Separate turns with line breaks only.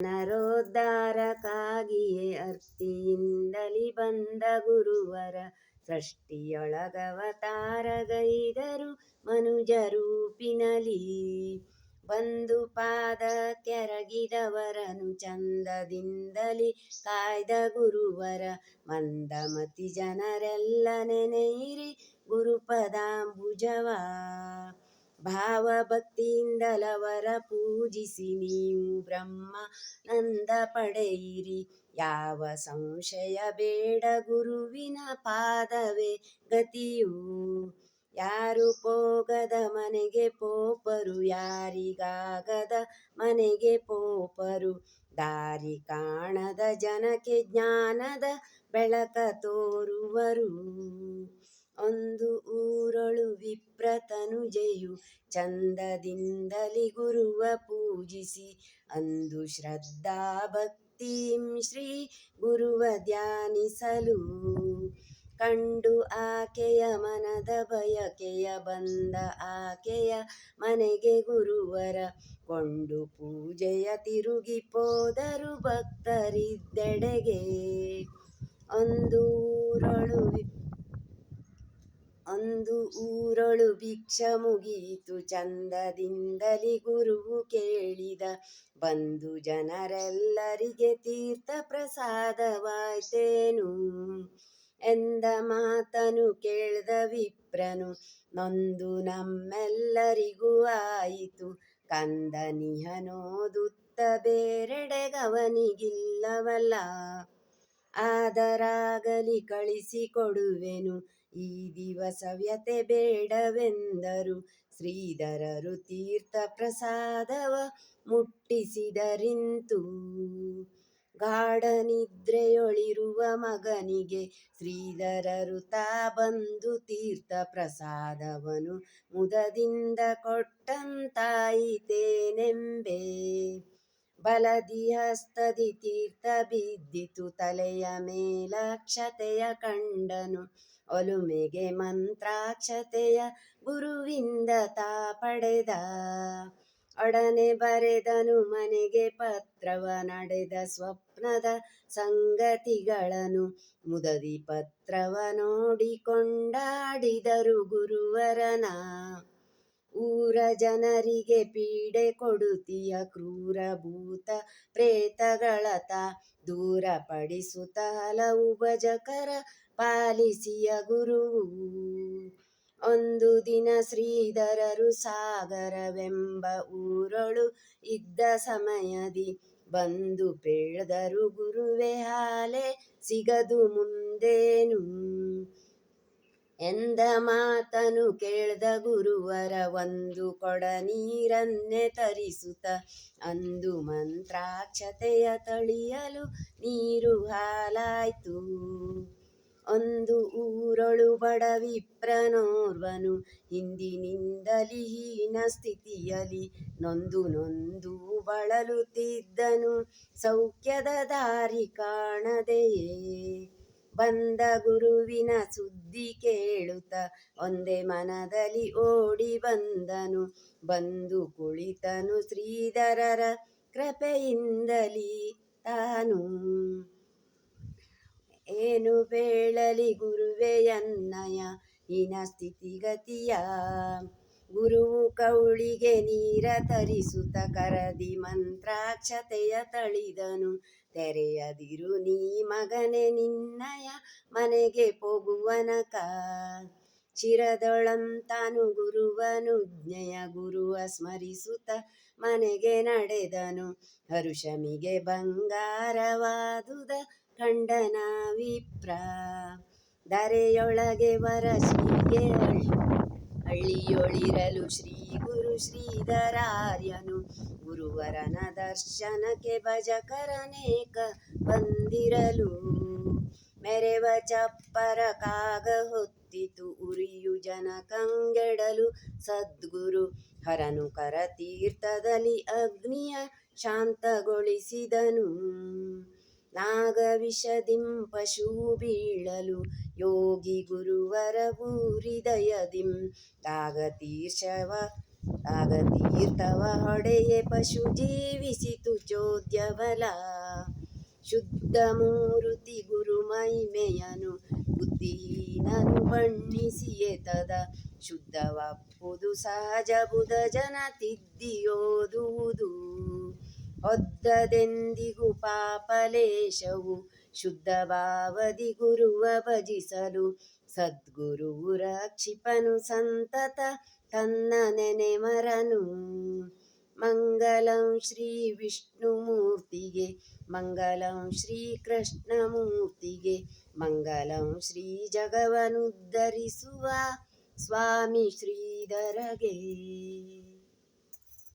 ನರೋದ್ಧಾರಕ್ಕಾಗಿಯೇ ಅರ್ತಿಯಿಂದಲಿ ಬಂದ ಗುರುವರ ಸೃಷ್ಟಿಯೊಳಗವತಾರಗೈದರು ಮನುಜ ರೂಪಿನಲಿ ಬಂದು ಪಾದ ಕೆರಗಿದವರನು ಚಂದದಿಂದಲಿ ಕಾಯ್ದ ಗುರುವರ ಮಂದಮತಿ ಜನರೆಲ್ಲ ನೆನೆಯಿರಿ ಗುರುಪದಾಂಬುಜವ. ಭಾವಭಕ್ತಿಯಿಂದಲವರ ಪೂಜಿಸಿ ನೀವು ಬ್ರಹ್ಮ ನಂದ ಪಡೆಯಿರಿ. ಯಾವ ಸಂಶಯ ಬೇಡ ಗುರುವಿನ ಪಾದವೇ ಗತಿಯು. ಯಾರು ಪೋಗದ ಮನೆಗೆ ಪೋಪರು, ಯಾರಿಗಾಗದ ಮನೆಗೆ ಪೋಪರು. ದಾರಿ ಕಾಣದ ಜನಕ್ಕೆ ಜ್ಞಾನದ ಬೆಳಕ ತೋರುವರು. ಒಂದು ಊರೊಳು ವಿಪ್ರ ತನುಜೆಯು ಚಂದದಿಂದಲಿ ಗುರುವ ಪೂಜಿಸಿ. ಅಂದು ಶ್ರದ್ಧಾ ಭಕ್ತಿಂ ಶ್ರೀ ಗುರುವ ಧ್ಯಾನಿಸಲು ಕಂಡು ಆಕೆಯ ಮನದ ಬಯಕೆಯ ಬಂದ ಆಕೆಯ ಮನೆಗೆ ಗುರುವರ ಕೊಂಡು ಪೂಜೆಯ ತಿರುಗಿ ಪೋದರು ಭಕ್ತರಿದ್ದೆಡೆಗೆ. ಒಂದು ಊರೊಳು ಒಂದು ಊರೊಳು ಭಿಕ್ಷ ಮುಗೀತು. ಚಂದದಿಂದಲಿ ಗುರುವು ಕೇಳಿದ. ಬಂದು ಜನರೆಲ್ಲರಿಗೆ ತೀರ್ಥ ಪ್ರಸಾದವಾಯ್ತೇನು? ಎಂದ ಮಾತನು ಕೇಳ್ದ ವಿಪ್ರನು, ನೊಂದು ನಮ್ಮೆಲ್ಲರಿಗೂ ಆಯಿತು. ಕಂದನಿಹನೋದುತ್ತ ಬೇರೆಡೆಗವನಿಗಿಲ್ಲವಲ್ಲ ಆದರಾಗಲಿ ಕಳಿಸಿಕೊಡುವೆನು. ಈ ದಿವಸ ವ್ಯತೆ ಬೇಡವೆಂದರು. ಶ್ರೀಧರರು ತೀರ್ಥ ಪ್ರಸಾದವ ಮುಟ್ಟಿಸಿದರಿಂತು. ಗಾಢ ನಿದ್ರೆಯೊಳಿರುವ ಮಗನಿಗೆ ಶ್ರೀಧರರು ತಾ ಬಂದು ತೀರ್ಥ ಪ್ರಸಾದವನು ಮುದದಿಂದ ಕೊಟ್ಟಂತಾಯಿತೇನೆಂಬೆ. ಬಲದಿ ಹಸ್ತದಿ ತೀರ್ಥ ಬಿದ್ದಿತು ತಲೆಯ ಮೇಲಾಕ್ಷತೆಯ ಕಂಡನು. ಒಲುಮೆಗೆ ಮಂತ್ರಾಕ್ಷತೆಯ ಗುರುವಿಂದ ತಾ ಪಡೆದ. ಒಡನೆ ಬರೆದನು ಮನೆಗೆ ಪತ್ರವ ನಡೆದ ಸ್ವಪ್ನದ ಸಂಗತಿಗಳನ್ನು ಮುದದಿ ಪತ್ರವ ನೋಡಿಕೊಂಡಾಡಿದರು ಗುರುವರನ. ಊರ ಜನರಿಗೆ ಪೀಡೆ ಕೊಡುತ್ತೀಯ ಕ್ರೂರ ಭೂತ ಪ್ರೇತಗಳತ ದೂರಪಡಿಸುತ್ತ ಹಲವು ಭಜಕರ ಪಾಲಿಸಿಯ ಗುರು ಒಂದು ದಿನ ಶ್ರೀಧರರು ಸಾಗರವೆಂಬ ಊರೊಳು ಇದ್ದ ಸಮಯದಿ ಬಂದು ಪೇಳದರು ಗುರುವೆ, ಹಾಲೆ ಸಿಗದು ಮುಂದೇನು? ಎಂದ ಮಾತನು ಕೇಳ್ದ ಗುರುವರ ಒಂದು ಕೊಡ ನೀರನ್ನೇ ತರಿಸುತ್ತ. ಅಂದು ಮಂತ್ರಾಕ್ಷತೆಯ ತಳಿಯಲು ನೀರು ಹಾಲಾಯ್ತು. ಒಂದು ಊರೊಳು ಬಡ ವಿಪ್ರನೋರ್ವನು ಹಿಂದಿನಿಂದಲಿ ಹೀನ ಸ್ಥಿತಿಯಲಿ ನೊಂದು ನೊಂದು ಬಳಲುತ್ತಿದ್ದನು. ಸೌಖ್ಯದ ದಾರಿ ಕಾಣದೆಯೇ? ಬಂದ ಗುರುವಿನ ಸುದ್ದಿ ಕೇಳುತ್ತ ಒಂದೇ ಮನದಲ್ಲಿ ಓಡಿ ಬಂದನು. ಬಂದು ಕುಳಿತನು ಶ್ರೀಧರರ ಕೃಪೆಯಿಂದಲಿ ತಾನು. ಏನು ಬೇಳಲಿ ಗುರುವೆಯನ್ನಯ ಹೀನ ಸ್ಥಿತಿಗತಿಯ ಗುರುವು ಕೌಳಿಗೆ ನೀರ ತರಿಸುತ್ತ ಕರದಿ ಮಂತ್ರಾಕ್ಷತೆಯ ತಳಿದನು. ತೆರೆಯದಿರು ನೀ ಮಗನೆ ನಿನ್ನಯ ಮನೆಗೆ ಪೋಗುವನಕ ಚಿರದೊಳಂತಾನು ಗುರುವನು ಜ್ಞೆಯ ಗುರುವ ಸ್ಮರಿಸುತ್ತ ಮನೆಗೆ ನಡೆದನು. ಹರುಷಮಿಗೆ ಬಂಗಾರವಾದುದ ಖಂಡನ ವಿಪ್ರ. ದರೆಯೊಳಗೆ ವರಸಿಗೆ ಹಳ್ಳಿಯೊಳಿರಲು ಶ್ರೀ ಗುರು ಶ್ರೀಧರಾರ್ಯನು. ಗುರುವರನ ದರ್ಶನಕ್ಕೆ ಭಜಕರನೇಕ ಬಂದಿರಲು. ಮೆರೆವ ಚಪ್ಪರ ಕಾಗ ಹೊತ್ತಿತು, ಉರಿಯು ಜನ ಕಂಗೆಡಲು. ಸದ್ಗುರು ಹರನು ಕರ ತೀರ್ಥದಲ್ಲಿ ಅಗ್ನಿಯ ಶಾಂತಗೊಳಿಸಿದನು. ನಾಗವಿಷದಿಂ ಪಶು ಬೀಳಲು ಯೋಗಿ ಗುರುವರ ಭೂರಿದಯದಿಂ ತಾಗತೀರ್ಷವ ಆಗ ಹೊಡೆಯ ಪಶು ಜೀವಿಸಿತು ಚೋದ್ಯಬಲ ಶುದ್ಧ ಮೂರುತಿ ಗುರು ಮಹಿಮೆಯನು, ಬುದ್ಧಿಹೀನನು ಬಣ್ಣಿಸಿಯೇ ತದ. ಶುದ್ಧವಪ್ಪುದು ಸಹಜ ಬುಧ ಜನ ತಿದ್ದಿಯೋದುವುದು ಹೊದ್ದದೆಂದಿಗೂ ಪಾಪಲೇಶವು ಶುದ್ಧ ಭಾವದಿ ಗುರುವ ಭಜಿಸಲು. ಸದ್ಗುರು ರಕ್ಷಿಪನು ಸಂತತ ತನ್ನ ನೆನೆಮರನು ಮಂಗಲಂ ಶ್ರೀ ವಿಷ್ಣುಮೂರ್ತಿಗೆ, ಮಂಗಲಂ ಶ್ರೀ ಕೃಷ್ಣಮೂರ್ತಿಗೆ, ಮಂಗಲಂ ಶ್ರೀ ಜಗವನುದ್ಧರಿಸುವ ಸ್ವಾಮಿ ಶ್ರೀಧರಗೆ.